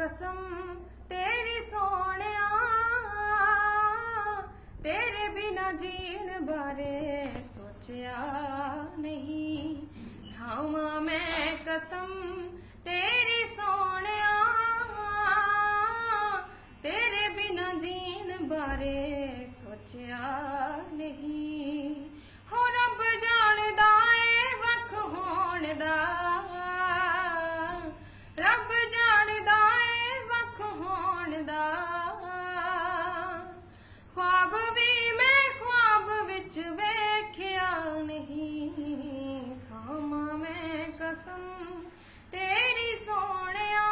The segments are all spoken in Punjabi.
कसम, तेरी सोने तेरे बिना जीन बारे सोचया नहीं। खावा मैं कसम, तेरी सोने तेरे बिना जीन बारे सोचया ਵੇਖਿਆ ਨਹੀਂ। ਖਾਮਾ ਮੈਂ ਕਸਮ ਤੇਰੀ ਸੋਹਣਿਆ।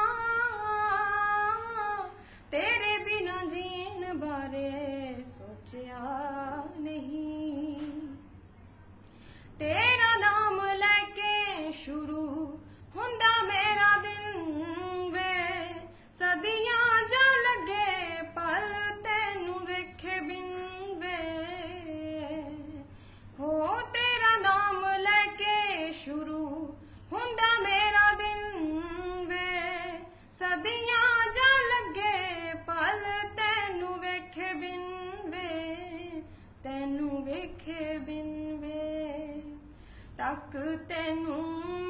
ਤੇਰੇ ਬਿਨਾ ਜੀਣ ਬਾਰੇ ਸੋਚਿਆ ਨਹੀਂ। ਤੇਰਾ ਦੇਖੇ ਬਿਨ ਵੇ ਤੱਕ ਤੈਨੂੰ